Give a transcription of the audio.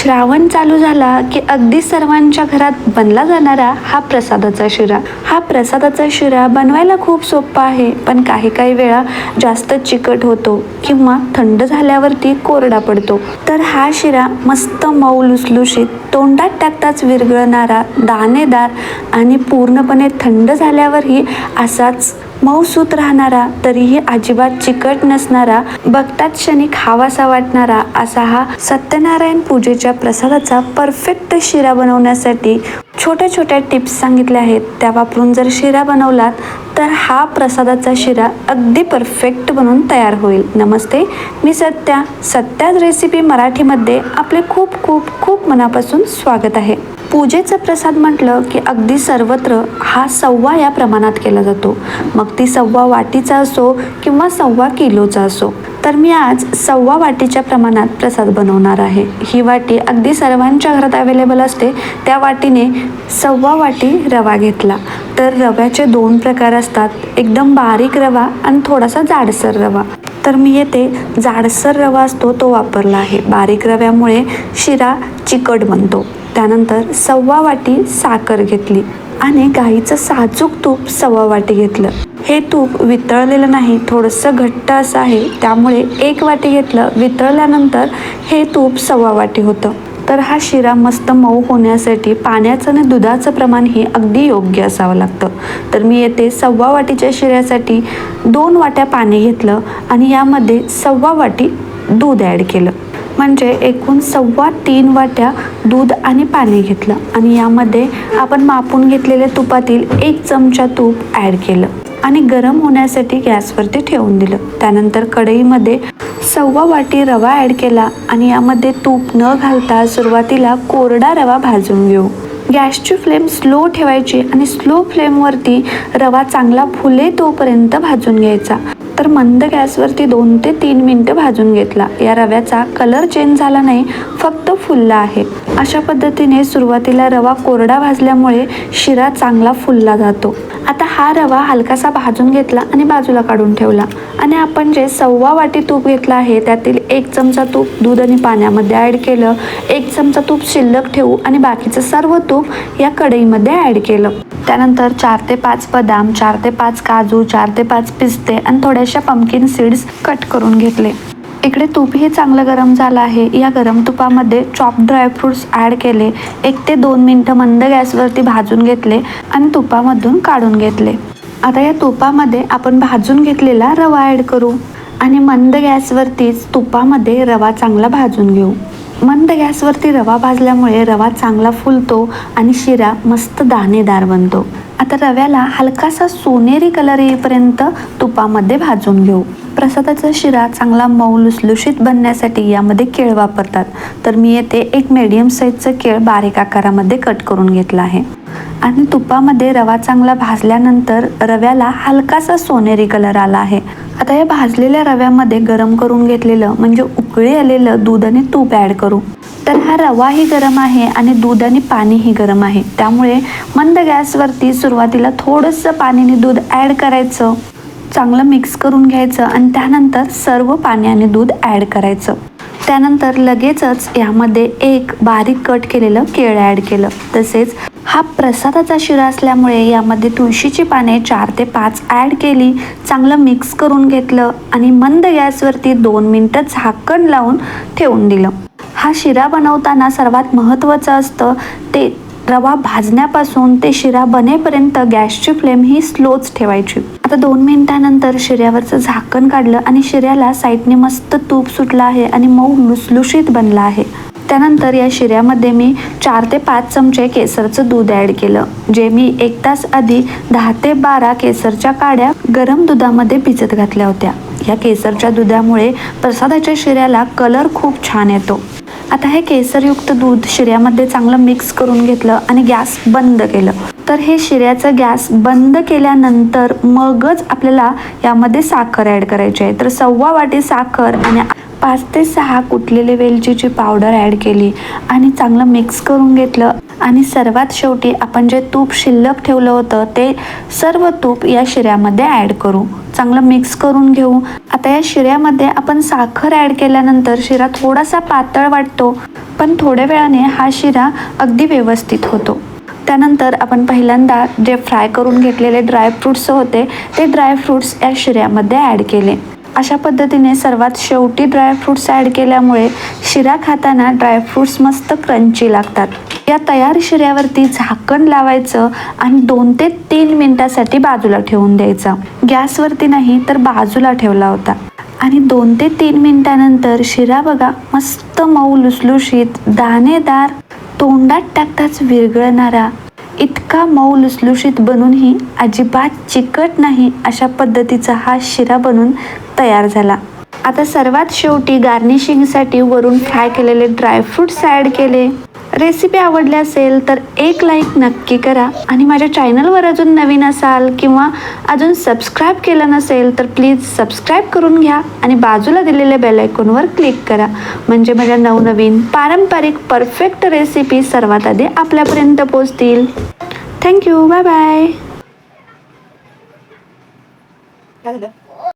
श्रावण चालू झाला की अगदी सर्वांच्या घरात बनला जाणारा हा प्रसादाचा शिरा. हा प्रसादाचा शिरा बनवायला खूप सोपा आहे पण काही काही वेळा जास्त चिकट होतो किंवा थंड झाल्यावरती कोरडा पडतो. तर हा शिरा मस्त मऊ लुसलुशीत तोंडात टाकताच विरघळणारा दाणेदार आणि पूर्णपणे थंड झाल्यावरही असाच मऊसूत राहणारा तरीही अजिबात चिकट नसणारा बघतात क्षणिक हवासा वाटणारा असा हा सत्यनारायण पूजेच्या प्रसादाचा परफेक्ट शिरा बनवण्यासाठी छोट्या छोट्या टिप्स सांगितल्या आहेत. त्या वापरून जर शिरा बनवलात तर हा प्रसादाचा शिरा अगदी परफेक्ट बनून तयार होईल. नमस्ते मी सत्या. सत्याच रेसिपी मराठीमध्ये आपले खूप खूप खूप मनापासून स्वागत आहे. पूजेचा प्रसाद म्हटलं की अगदी सर्वत्र हा सव्वा या प्रमाणात केला जातो. मग ती सव्वा वाटीचा असो किंवा सव्वा किलोचा असो. तर मी आज सव्वा वाटीच्या प्रमाणात प्रसाद बनवणार आहे. ही वाटी अगदी सर्वांच्या घरात अवेलेबल असते. त्या वाटीने सव्वा वाटी रवा घेतला. तर रव्याचे दोन प्रकार असतात. एकदम बारीक रवा आणि थोडासा जाडसर रवा. तर मी येथे जाडसर रवा असतो तो वापरला आहे. बारीक रव्यामुळे शिरा चिकट बनतो. त्यानंतर सव्वा वाटी साखर घेतली आणि गाईचं साजूक तूप सव्वा वाटी घेतलं. हे तूप वितळलेलं नाही थोडंसं घट्ट असं आहे त्यामुळे एक वाटी घेतलं. वितळल्यानंतर हे तूप सव्वा वाटी होतं. तर हा शिरा मस्त मऊ होण्यासाठी पाण्याचं आणि दुधाचं प्रमाण हे अगदी योग्य असावं लागतं. तर मी येथे सव्वा वाटीच्या शिऱ्यासाठी दोन वाट्या पाणी घेतलं आणि यामध्ये सव्वा वाटी दूध ॲड केलं. म्हणजे एकूण सव्वा तीन वाट्या दूध आणि पाणी घेतलं. आणि यामध्ये आपण मापून घेतलेल्या तुपातील एक चमचा तूप ॲड केलं. आणि गरम होण्यासाठी गॅसवरती ठेवून दिलं. त्यानंतर कढईमध्ये सव्वा वाटी रवा ॲड केला आणि यामध्ये तूप न घालता सुरुवातीला कोरडा रवा भाजून घेऊ. गॅसची फ्लेम स्लो ठेवायची आणि स्लो फ्लेमवरती रवा चांगला फुले तोपर्यंत भाजून घ्यायचा. तर मंद गॅसवरती दोन ते तीन मिनटं भाजून घेतला. या रव्याचा कलर चेंज झाला नाही फक्त फुलला आहे. अशा पद्धतीने सुरुवातीला रवा कोरडा भाजल्यामुळे शिरा चांगला फुलला जातो. आता हा रवा हलकासा भाजून घेतला आणि बाजूला काढून ठेवला. आणि आपण जे सव्वा वाटी तूप घेतला आहे त्यातील एक चमचा तूप दूध आणि पाण्यामध्ये ॲड केलं. एक चमचा तूप शिल्लक ठेवू आणि बाकीचं सर्व तूप या कढईमध्ये ॲड केलं. त्यानंतर चार ते पाच बदाम चार ते पाच काजू चार ते पाच पिस्ते आणि थोड्याशा पमकिन सीड्स कट करून घेतले. इकडे तूपही चांगलं गरम झालं आहे. या गरम तुपामध्ये चॉप ड्रायफ्रुट्स ॲड केले. एक ते दोन मिनटं मंद गॅसवरती भाजून घेतले आणि तुपामधून काढून घेतले. आता या तुपामध्ये आपण भाजून घेतलेला रवा ॲड करू आणि मंद गॅसवरतीच तुपामध्ये रवा चांगला भाजून घेऊ. मंद गॅसवरती रवा भाजल्यामुळे रवा चांगला फुलतो आणि शिरा मस्त दाणेदार बनतो. आता रव्याला हलकासा सोनेरी कलर येईपर्यंत तुपामध्ये भाजून घेऊ. प्रसादाचा शिरा चांगला मऊ लुसलुशीत बनण्यासाठी यामध्ये केळ वापरतात. तर मी येथे एक मीडियम साईजचं केळ बारीक आकारामध्ये कट करून घेतला आहे. आणि तुपामध्ये रवा चांगला भाजल्यानंतर रव्याला हलकासा सोनेरी कलर आला आहे. आता या भाजलेल्या रव्यामध्ये गरम करून घेतलेलं म्हणजे उकळी आलेलं दूध आणि तूप ॲड करू. तर हा रवाही गरम आहे आणि दूध आणि पाणीही गरम आहे. त्यामुळे मंद गॅसवरती सुरुवातीला थोडंसं पाणीने दूध ॲड करायचं. चांगलं मिक्स करून घ्यायचं आणि त्यानंतर सर्व पाणी आणि दूध ॲड करायचं. त्यानंतर लगेचच यामध्ये एक बारीक कट केलेलं केळं ॲड केलं. तसेच हा प्रसादाचा शिरा असल्यामुळे यामध्ये तुळशीची पाने चार ते पाच ॲड केली चांगलं मिक्स करून घेतलं आणि मंद गॅसवरती दोन मिनटं झाकण लावून ठेवून दिलं. हा शिरा बनवताना सर्वात महत्त्वाचं असतं ते रवा भाजण्यापासून ते शिरा बनेपर्यंत गॅसची फ्लेम ही स्लोच ठेवायची. आता दोन मिनिटानंतर शिऱ्यावरचं झाकण काढलं आणि शिऱ्याला साईडने मस्त तूप सुटलं आहे आणि मऊ लुसलुशीत बनला आहे. त्यानंतर या शिऱ्यामध्ये मी चार ते पाच चमचे केसरचं दूध ॲड केलं जे मी एक तास आधी दहा ते बारा केसरच्या काड्या गरम दुधामध्ये भिजत घातल्या होत्या. या केसरच्या दुधामुळे प्रसादाच्या शिऱ्याला कलर खूप छान येतो. आता हे केसरयुक्त दूध शिऱ्यामध्ये चांगलं मिक्स करून घेतलं आणि गॅस बंद केलं. तर हे शिऱ्याचं गॅस बंद केल्यानंतर मगच आपल्याला यामध्ये साखर ॲड करायची आहे. तर सव्वा वाटी साखर आणि पाच ते सहा कुटलेले वेलचीची पावडर ॲड केली आणि चांगलं मिक्स करून घेतलं. आणि सर्वात शेवटी आपण जे तूप शिल्लक ठेवलं होतं ते सर्व तूप या शिऱ्यामध्ये ॲड करू. चांगलं मिक्स करून घेऊ. आता या शिऱ्यामध्ये आपण साखर ॲड केल्यानंतर शिरा थोडासा पातळ वाटतो पण थोड्या वेळाने हा शिरा अगदी व्यवस्थित होतो. त्यानंतर आपण पहिल्यांदा जे फ्राय करून घेतलेले ड्रायफ्रूट्स होते ते ड्रायफ्रूट्स या शिऱ्यामध्ये ॲड केले. अशा पद्धतीने सर्वात शेवटी ड्रायफ्रूट्स ॲड केल्यामुळे शिरा खाताना ड्रायफ्रूट्स मस्त क्रंची लागतात. या तयार शिऱ्यावरती झाकण लावायचं आणि दोन ते तीन मिनिटासाठी बाजूला ठेवून द्यायचं. गॅसवरती नाही तर बाजूला ठेवला होता. आणि दोन ते तीन मिनिटानंतर शिरा बघा मस्त मऊ लुसलुशीत दाणेदार तोंडात टाकताच विरघळणारा इतका मऊ लुसलुशीत बनूनही अजिबात चिकट नाही अशा पद्धतीचा हा शिरा बनून तयार झाला. आता सर्वात शेवटी गार्निशिंगसाठी वरून फ्राय केलेले ड्रायफ्रुट्स ॲड केले. रेसिपी आवडली असेल तर एक लाईक नक्की करा. आणि माझ्या चॅनलवर अजून नवीन असाल किंवा अजून सबस्क्राईब केलं नसेल तर प्लीज सबस्क्राईब करून घ्या आणि बाजूला दिलेल्या बेलायकॉनवर क्लिक करा. म्हणजे माझ्या नवनवीन पारंपरिक परफेक्ट रेसिपी सर्वात आधी आपल्यापर्यंत पोचतील थँक्यू बाय बाय काय